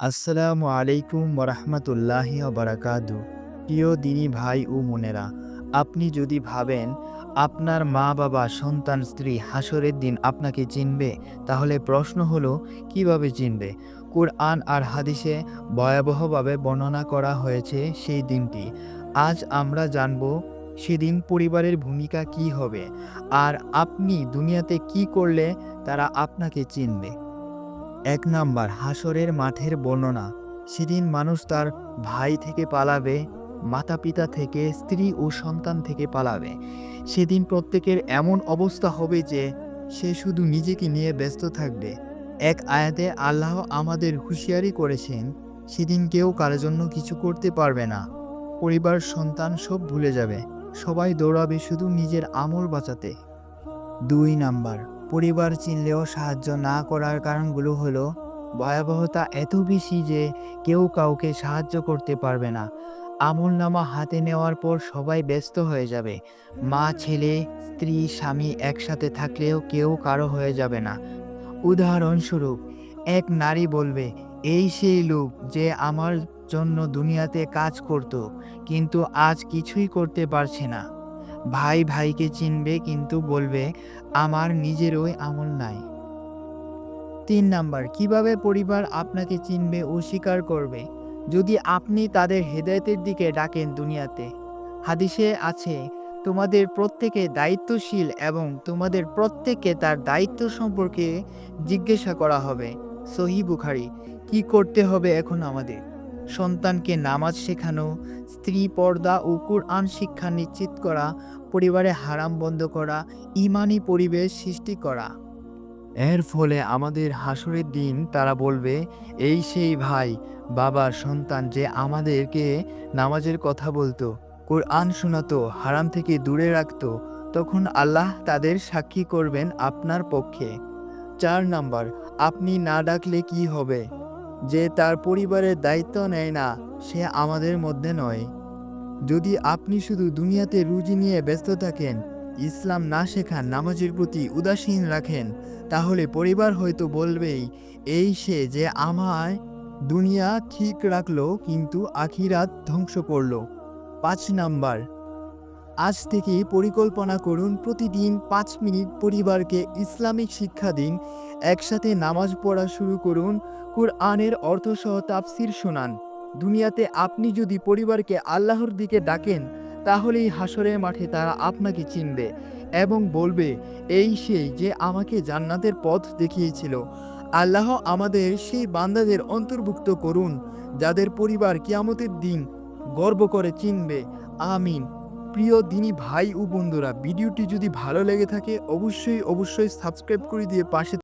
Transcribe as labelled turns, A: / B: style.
A: আসসালামু আলাইকুম ওরহমতুল্লাহি বারাকাতু প্রিয় দিনী ভাই ও বোনেরা, আপনি যদি ভাবেন আপনার মা বাবা, সন্তান, স্ত্রী হাসরের দিন আপনাকে চিনবে, তাহলে প্রশ্ন হলো, কীভাবে চিনবে? কোরআন আর হাদিসে ভয়াবহভাবে বর্ণনা করা হয়েছে সেই দিনটি। আজ আমরা জানব, সেদিন পরিবারের ভূমিকা কি হবে? আর আপনি দুনিয়াতে কি করলে তারা আপনাকে চিনবে? এক নাম্বার হাসরের মাঠের বর্ণনা। সেদিন মানুষ তার ভাই থেকে পালাবে মাতা পিতা থেকে, স্ত্রী ও সন্তান থেকে পালাবে। সেদিন প্রত্যেকের এমন অবস্থা হবে যে, সে শুধু নিজেকে নিয়ে ব্যস্ত থাকবে। এক আয়াতে আল্লাহ আমাদের হুঁশিয়ারি করেছেন, সেদিন কেউ কারোর জন্য কিছু করতে পারবে না। পরিবার, সন্তান সব ভুলে যাবে। সবাই দৌড়াবে শুধু নিজের আমল বাঁচাতে। দুই নাম্বার পরিবার চিনলেও সাহায্য না করার কারণগুলো হলো, ভয়াবহতা এত বেশি যে কেউ কাউকে সাহায্য করতে পারবে না। আমল নামা হাতে নেওয়ার পর সবাই ব্যস্ত হয়ে যাবে। মা, ছেলে, স্ত্রী, স্বামী একসাথে থাকলেও কেউ কারও হয়ে যাবে না। উদাহরণস্বরূপ, এক নারী বলবে, এই সেই লোক যে আমার জন্য দুনিয়াতে কাজ করত, কিন্তু আজ কিছুই করতে পারছে না। ভাই ভাইকে চিনবে কিন্তু বলবে, আমার নিজেরই আমল নাই। তিন নাম্বার, কীভাবে পরিবার আপনাকে চিনবে ও স্বীকার করবে? যদি আপনি তাদের হেদায়তের দিকে ডাকেন দুনিয়াতে। হাদিসে আছে, তোমাদের প্রত্যেকে দায়িত্বশীল এবং তোমাদের প্রত্যেককে তার দায়িত্ব সম্পর্কে জিজ্ঞাসা করা হবে। সহি বুখারি, কি করতে হবে এখন আমাদের? সন্তানকে নামাজ শেখানো, স্ত্রী পর্দা ও কোরআন শিক্ষা নিশ্চিত করা, পরিবারে হারাম বন্ধ করা, ইমানি পরিবেশ সৃষ্টি করা। এর ফলে আমাদের হাসরের দিন তারা বলবে, এই সেই ভাই, বাবা, সন্তান যে আমাদেরকে নামাজের কথা বলতো, কোরআন শোনাতো, হারাম থেকে দূরে রাখতো, তখন আল্লাহ তাদের সাক্ষী করবেন আপনার পক্ষে। চার নাম্বার, আপনি না ডাকলে কি হবে? যে তার পরিবারের দায়িত্ব নেয় না, সে আমাদের মধ্যে নয়। যদি আপনি শুধু দুনিয়াতে রুজি নিয়ে ব্যস্ত থাকেন, ইসলাম না শেখান, নামাজের প্রতি উদাসীন রাখেন, তাহলে পরিবার হয়তো বলবেই, এই সে যে আমায় দুনিয়া ঠিক রাখল, কিন্তু আখিরাত ধ্বংস করল। পাঁচ নাম্বার আজ থেকে পরিকল্পনা করুন প্রতিদিন পাঁচ মিনিট পরিবারকে ইসলামিক শিক্ষা দিন, একসাথে নামাজ পড়া শুরু করুন, কুরআনের অর্থসহ তাফসির শোনান। দুনিয়াতে আপনি যদি পরিবারকে আল্লাহর দিকে ডাকেন, তাহলেই হাসরের মাঠে তারা আপনাকে চিনবে এবং বলবে, এই সেই যে আমাকে জান্নাতের পথ দেখিয়েছিল। আল্লাহ আমাদের সেই বান্দাদের অন্তর্ভুক্ত করুন, যাদের পরিবার কিয়ামতের দিন গর্ব করে চিনবে। আমিন। প্রিয় দিনী ভাই ও বন্ধুরা, ভিডিওটি যদি ভালো লেগে থাকে, অবশ্যই অবশ্যই সাবস্ক্রাইব করে দিয়ে পাশে